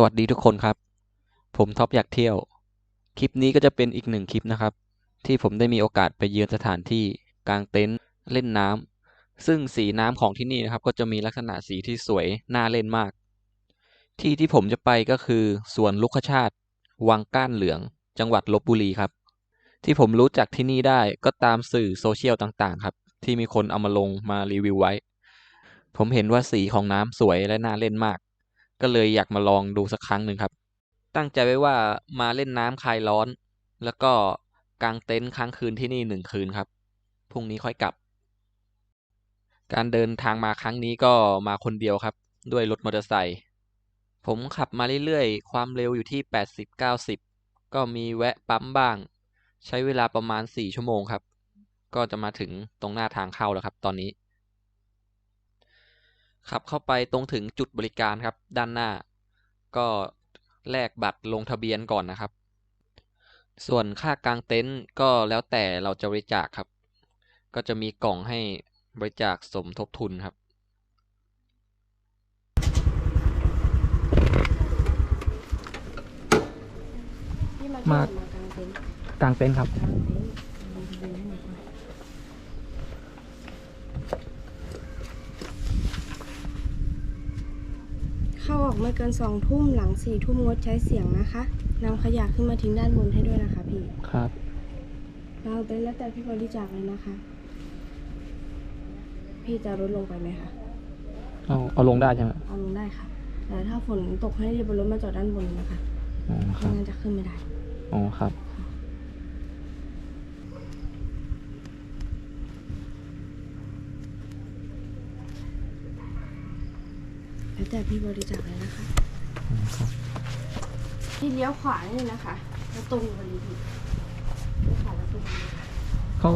สวัสดีทุกคนครับ ผมท็อปอยากเที่ยว คลิปนี้ก็จะเป็นอีกหนึ่งคลิปนะครับ ที่ผมได้มีโอกาสไปเยือนสถานที่กางเต็นท์เล่นน้ำซึ่งสีน้ำของที่นี่นะครับ ก็จะมีลักษณะสีที่สวยน่าเล่นมาก ที่ที่ผมจะไปก็คือสวนลุกขชาติ วังก้านเหลือง จังหวัดลบบุรีครับ ที่ผมรู้จักที่นี่ได้ก็ตามสื่อโซเชียลต่างๆ ครับ ที่มีคนเอามาลงมารีวิวไว้ ผมเห็นว่าสีของน้ำสวยและน่าเล่นมาก ก็เลยอยากมาลองดูสักครั้งหนึ่งครับ ตั้งใจไว้ว่ามาเล่นน้ำคลายร้อน แล้วก็กางเต็นท์ค้างคืนที่นี่หนึ่งคืนครับพรุ่งนี้ค่อยกลับ การเดินทางมาครั้งนี้ก็มาคนเดียวครับ ด้วยรถมอเตอร์ไซค์ผมขับมาเรื่อยๆ ความเร็วอยู่ที่ 80-90 ก็มีแวะปั๊มบ้าง ใช้เวลาประมาณ 4 ชั่วโมงครับ ก็จะมาถึงตรงหน้าทางเข้าแล้วครับตอนนี้ ขับเข้าไปตรงถึงจุดบริการครับ ด้านหน้า ก็แลกบัตรลงทะเบียนก่อนนะครับ ส่วนค่ากางเต็นท์ก็แล้วแต่เราจะบริจาคครับ ก็จะมีกล่องให้บริจาคสมทบทุนครับ มามาเที่ยวมากางเต็นท์กางเต็นท์ครับ กางเต็นท์ลงทะเบียนให้หน่อยค่ะ เข้าออกไม่เกินสองทุ่มหลังสี่ทุ่มงดใช้เสียงนะคะนำขยะขึ้นมาทิ้งด้านบนให้ด้วยนะคะพี่ครับกางเต็นท์แล้วแต่พี่บริจาคเลยนะคะ พี่จะลดลงไปไหมคะเอาเอาลงได้ใช่ไหมเอาลงได้ค่ะ แต่ถ้าฝนตกให้รีบเอารถมาจอดด้านบนนะคะอ๋อคไม่รับงั้นจะขึ้นไม่ได้ อ๋อครับ แล้วแต่พี่บริจาคเลยนะคะครับพี่เลี้ยวขวานี่นะคะ แล้วตรงไปเลยพี่เลี้ยวขวาแล้วตรงไปเลยเขา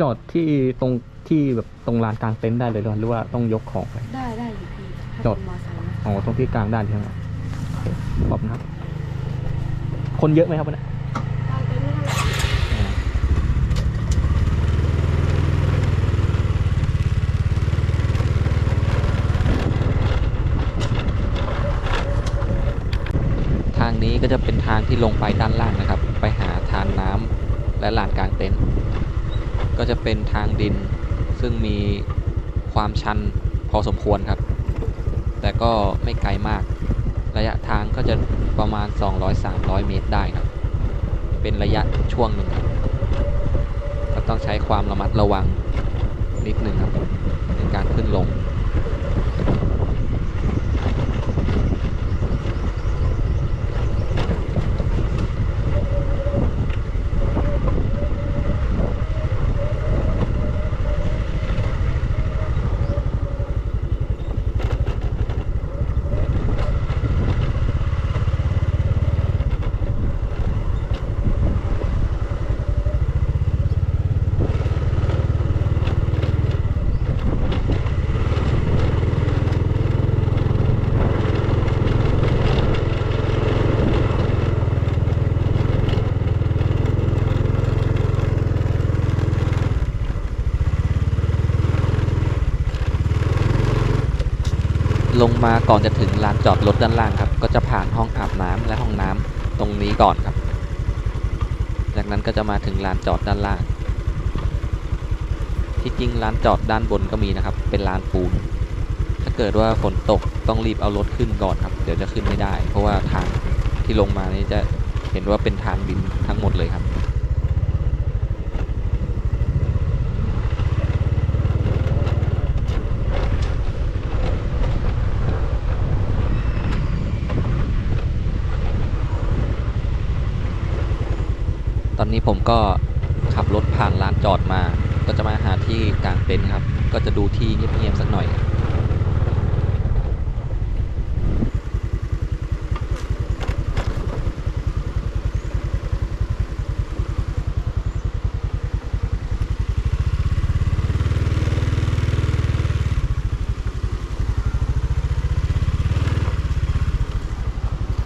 จอดที่ตรงที่แบบตรงลานกลางเต็นท์ได้เลยหรือว่าต้องยกของไป ได้ได้อยู่พี่ถ้าจอดเป็นมอไซค์นะอ๋อตรงที่กลางด้านใช่ไหมโอเคขอบคุณครับ คนเยอะไหมครับวันนี้ กางเต็นท์ไม่เท่าไหร่ ทางนี้ก็ จะเป็นทางที่ลงไปด้านล่างนะครับ ไปหาทานน้ำและลานกลางเต็นท์ก็จะเป็นทางดิน ซึ่งมีความชันพอสมควรครับ แต่ก็ไม่ไกลมาก ระยะทางก็จะประมาณ 200-300 เมตรได้ครับ เป็นระยะช่วงหนึ่งครับก็ต้องใช้ความระมัดระวังนิดหนึ่งครับในการขึ้นลง ลง มาก่อนจะถึงลานจอดรถด้านล่างครับ ก็จะผ่านห้องอาบน้ำและห้องน้ำตรงนี้ก่อนครับ จากนั้นก็จะมาถึงลานจอดด้านล่าง ที่จริงลานจอดด้านบนก็มีนะครับ เป็นลานปูน ถ้าเกิดว่าฝนตกต้องรีบเอารถขึ้นก่อนครับ เดี๋ยวจะขึ้นไม่ได้ เพราะว่าทางที่ลงมานี่จะเห็นว่าเป็นทางดินทั้งหมดเลยครับ ตอนนี้ผมก็ขับรถผ่านลานจอดมา ก็จะมาหาที่กลางเต็นท์ครับ ก็จะดูที่เงียบๆสักหน่อย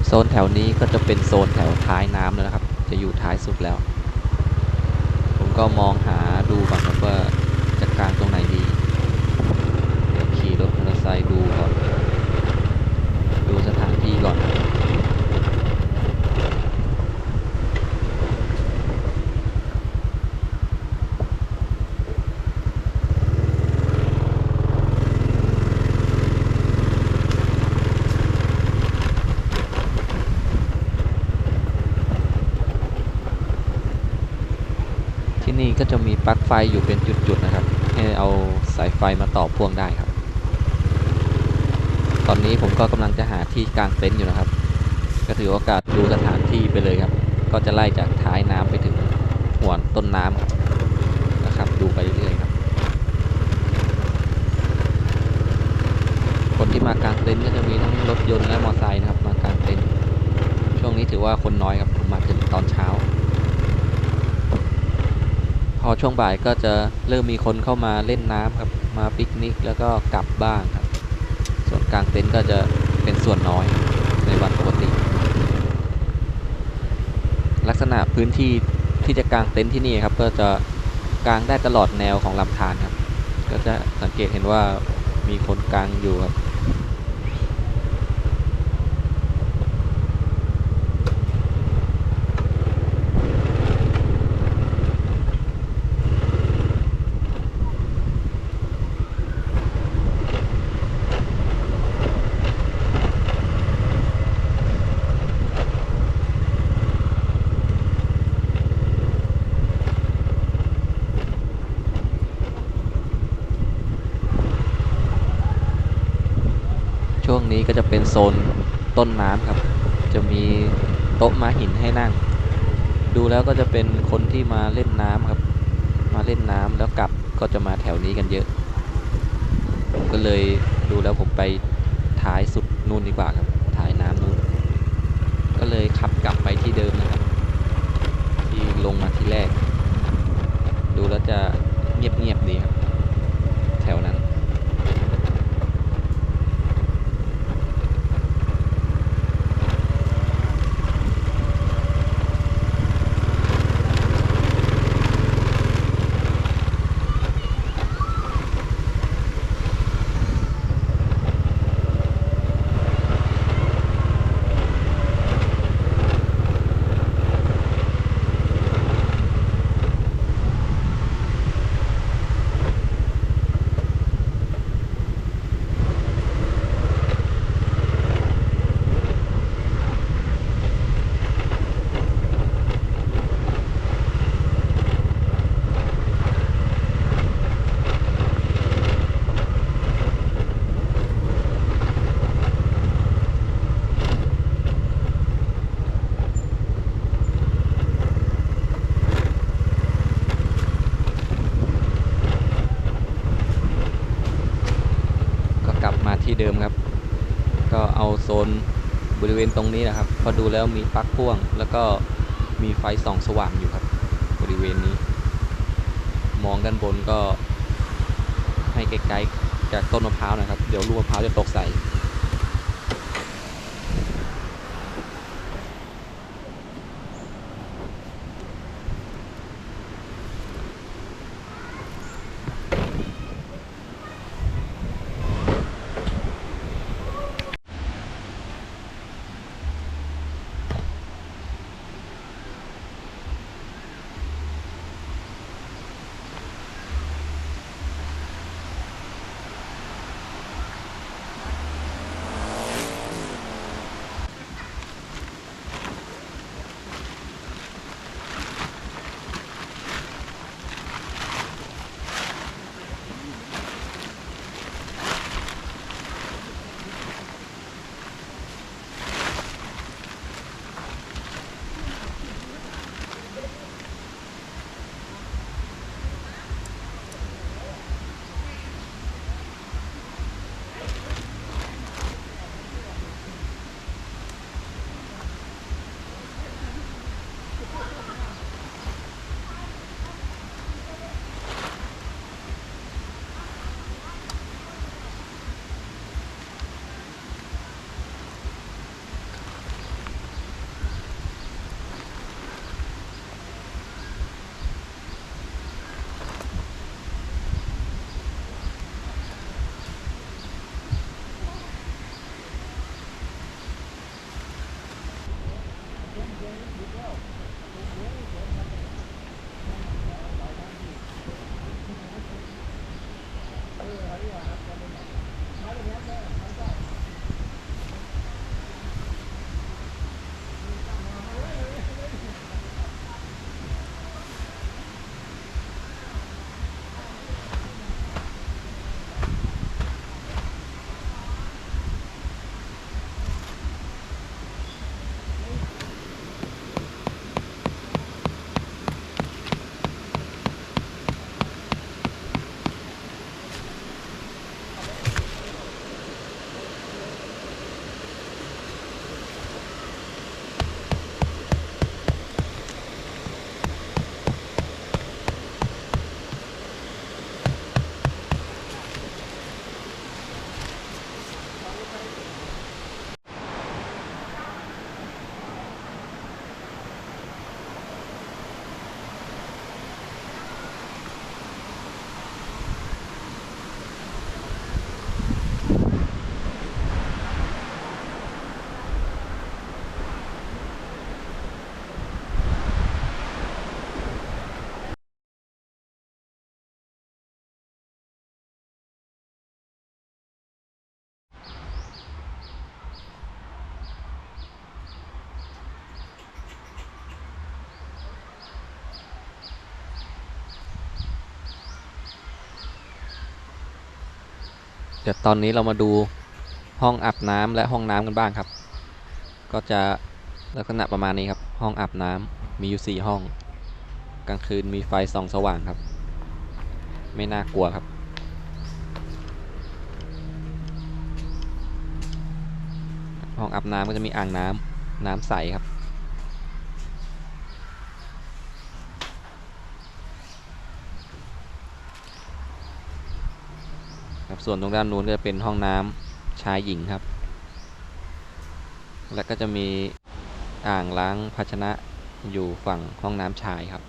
โซนแถวนี้ก็จะเป็นโซนแถวท้ายน้ำแล้วนะครับ จะอยู่ท้ายสุดแล้ว ผมก็มองหาดูก่อนครับว่าจะกางตรงไหนดี เดี๋ยวขี่รถมอเตอร์ไซค์ดูก่อน ดูสถานที่ก่อน ก็จะมีปลั๊กไฟอยู่เป็นจุดๆนะครับ ให้เอาสายไฟมาต่อพ่วงได้ครับ ตอนนี้ผมก็กำลังจะหาที่กางเต็นท์อยู่นะครับ ก็ถือโอกาสดูสถานที่ไปเลยครับ ก็จะไล่จากท้ายน้ำไปถึงหัวต้นน้ำนะครับ ดูไปเรื่อยๆครับ คนที่มากางเต็นท์ก็จะมีทั้งรถยนต์และมอเตอร์ไซค์นะครับมากางเต็นท์ช่วงนี้ถือว่าคนน้อยครับผมมาถึงตอนเช้า พอช่วงบ่ายก็จะเริ่มมีคนเข้ามาเล่นน้ำครับ มาปิกนิกแล้วก็กลับบ้างครับ ส่วนกลางเต็นท์ก็จะเป็นส่วนน้อยในวันปกติ ลักษณะพื้นที่ที่จะกางเต็นท์ที่นี่ครับ ก็จะกางได้ตลอดแนวของลำธารครับ ก็จะสังเกตเห็นว่ามีคนกางอยู่ครับ นี้ก็จะเป็นโซนต้นน้ำครับ จะมีโต๊ะม้าหินให้นั่ง ดูแล้วก็จะเป็นคนที่มาเล่นน้ำครับ มาเล่นน้ำแล้วกลับก็จะมาแถวนี้กันเยอะ ผมก็เลยดูแล้วผมไปท้ายสุดนู่นดีกว่าครับท้ายน้ำนู่น ก็เลยขับกลับไปที่เดิมนะครับ ที่ลงมาที่แรก ดูแล้วจะเงียบๆดีครับ แถวนั้น ก็กลับมาที่ เดิมครับ ก็เอาโซนบริเวณตรงนี้นะครับ พอดูแล้วมีปลั๊กพ่วง แล้วก็มีไฟส่องสว่างอยู่ครับ บริเวณนี้ มองด้านบนก็ให้ไกลๆจากต้นมะพร้าวนะครับ เดี๋ยวลูกมะพร้าวจะตกใส่ เดี๋ยวตอนนี้เรามาดูห้องอาบน้ำและห้องน้ำกันบ้างครับ ก็จะลักษณะประมาณนี้ครับ ห้องอาบน้ำมีอยู่สี่ห้อง กลางคืนมีไฟส่องสว่างครับ ไม่น่ากลัวครับ ห้องอาบน้ำก็จะมีอ่างน้ำน้ำใสครับ ครับ ส่วนตรงด้านนู้นก็จะเป็นห้องน้ำชายหญิงครับ แล้วก็จะมีอ่างล้างภาชนะอยู่ฝั่งห้องน้ำชายครับ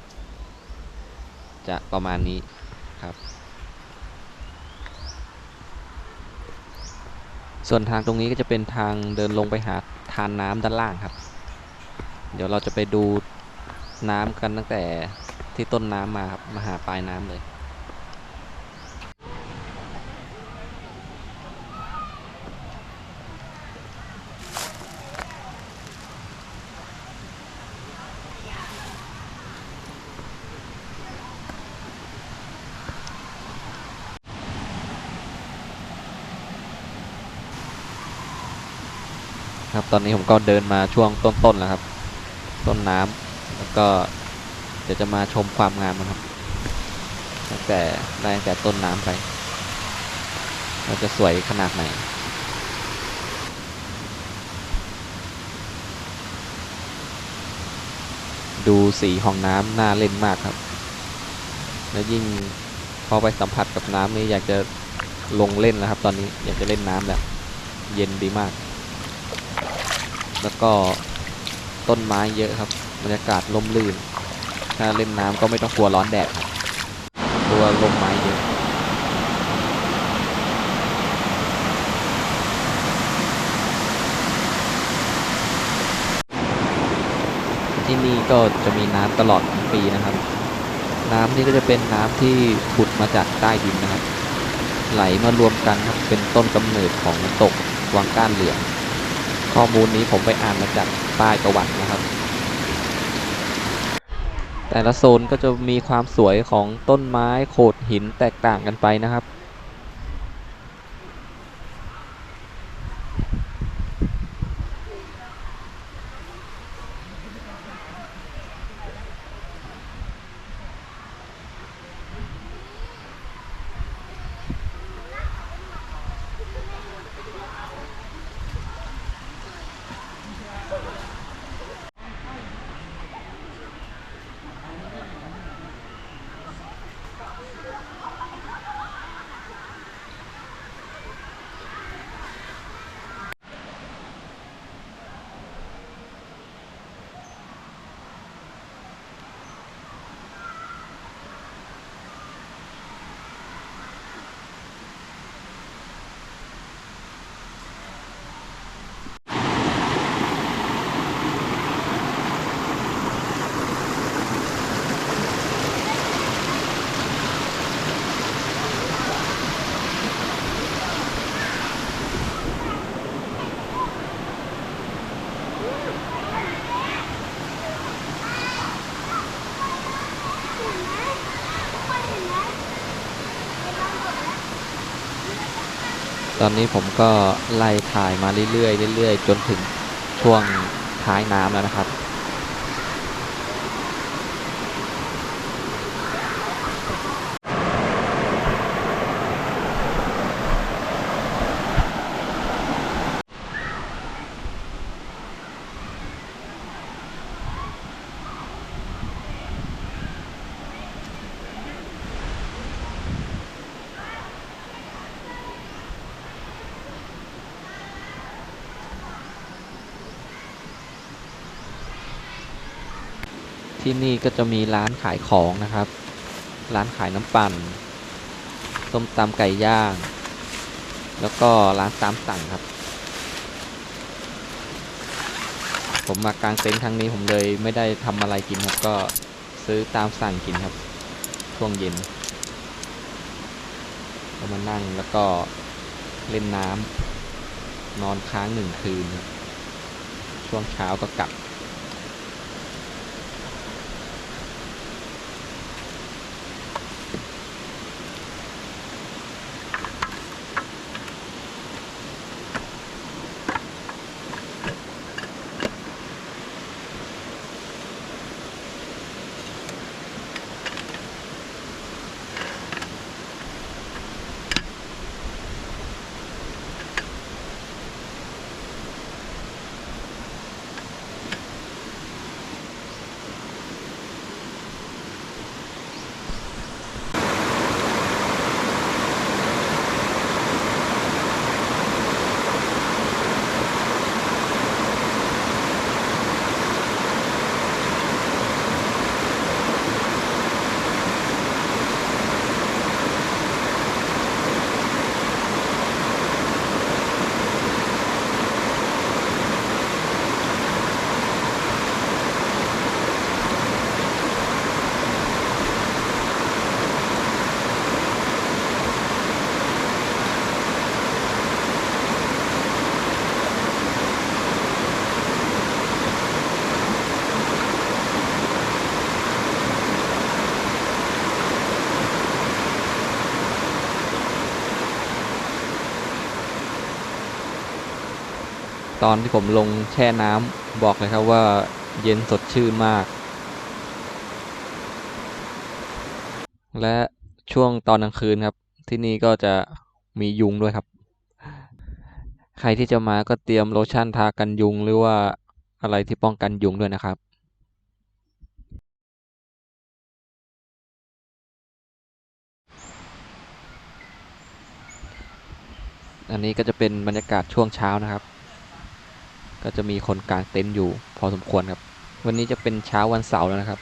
จะประมาณนี้ครับ ส่วนทางตรงนี้ก็จะเป็นทางเดินลงไปหาทานน้ำด้านล่างครับ เดี๋ยวเราจะไปดูน้ำกันตั้งแต่ที่ต้นน้ำมาครับมาหาปลายน้ำเลย ครับ ตอนนี้ผมก็เดินมาช่วงต้นๆแล้วครับ ต้นน้ำแล้วก็เดี๋ยวจะมาชมความงามมันครับตั้งแต่ได้ตั้งแต่ต้นน้ำไปเราจะสวยขนาดไหนดูสีของน้ำน่าเล่นมากครับ แล้วยิ่งพอไปสัมผัสกับน้ำนี่อยากจะลงเล่นแล้วครับ ตอนนี้อยากจะเล่นน้ำแล้ว เย็นดีมาก แล้วก็ต้นไม้เยอะครับบรรยากาศร่มรื่น ถ้าเล่นน้ำก็ไม่ต้องกลัวร้อนแดดครับกลัวลมไม้เยอะที่นี่ก็จะมีน้ำตลอดทั้งปีนะครับ น้ำนี่ก็จะเป็นน้ำที่ผุดมาจากใต้ดินนะครับ ไหลมารวมกันครับเป็นต้นกำเนิดของน้ำตกวังก้านเหลือง ข้อมูลนี้ผมไปอ่านมาจากป้ายประวัตินะครับ แต่ละโซนก็จะมีความสวยของต้นไม้โขดหินแตกต่างกันไปนะครับ ตอนนี้ผมก็ไล่ถ่ายมาเรื่อยๆเรื่อยๆ จนถึงช่วงท้ายน้ำแล้วนะครับ ที่นี่ก็จะมีร้านขายของนะครับ ร้านขายน้ำปั่นส้มตำไก่ย่าง แล้วก็ร้านตามสั่งครับ ผมมากางเต็นท์ครั้งนี้ผมเลยไม่ได้ทำอะไรกินครับ ก็ซื้อตามสั่งกินครับ ช่วงเย็นก็มานั่งแล้วก็เล่นน้ำนอนค้างหนึ่งคืน ช่วงเช้าก็กลับ ตอนที่ผมลงแช่น้ำบอกเลยครับว่าเย็นสดชื่นมาก และช่วงตอนกลางคืนครับ ที่นี่ก็จะมียุงด้วยครับ ใครที่จะมาก็เตรียมโลชั่นทากันยุงหรือว่าอะไรที่ป้องกันยุงด้วยนะครับอันนี้ก็จะเป็นบรรยากาศช่วงเช้านะครับ ก็จะมีคนกางเต็นท์อยู่พอสมควรครับ วันนี้จะเป็นเช้าวันเสาร์แล้วนะครับ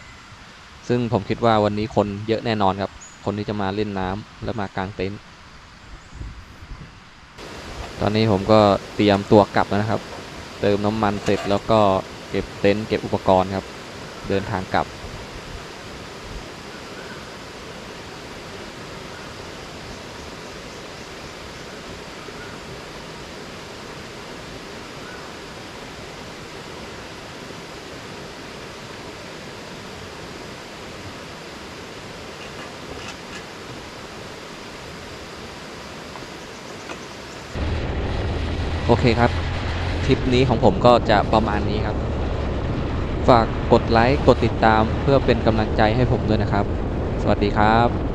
ซึ่งผมคิดว่าวันนี้คนเยอะแน่นอนครับ คนที่จะมาเล่นน้ำและมากางเต็นท์ตอนนี้ผมก็เตรียมตัวกลับแล้วนะครับ เติมน้ำมันเสร็จแล้วก็เก็บเต็นท์เก็บอุปกรณ์ครับ เดินทางกลับ โอเคครับทริปนี้ของผมก็จะประมาณนี้ครับ ฝากกดไลค์ กดติดตามเพื่อเป็นกำลังใจให้ผมด้วยนะครับ สวัสดีครับ